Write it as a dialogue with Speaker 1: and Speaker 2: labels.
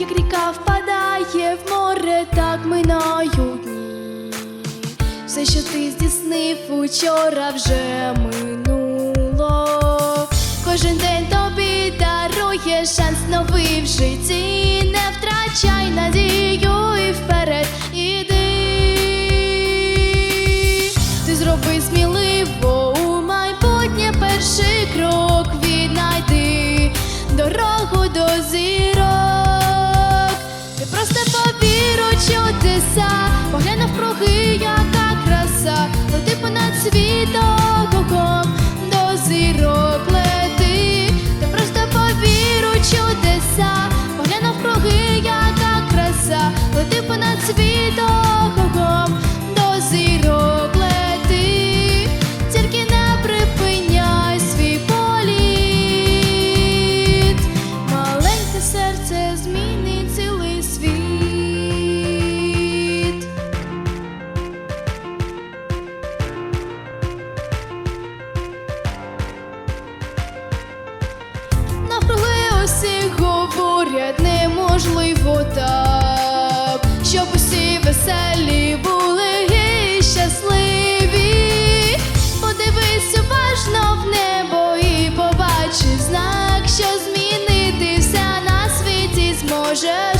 Speaker 1: як ріка впадає в море, так минають дні. Все, що ти здійснив учора, вже минуло. Кожен день тобі дарує шанс новий в житті. Не втрачай надію і вперед іди. Ти зроби сміливо у майбутнє перший крок віднайди чудеса, поглянь навкруги, яка Усі говорять неможливо так, щоб усі веселі були і щасливі. Подивись уважно в небо і побачи знак, що змінити все на світі зможеш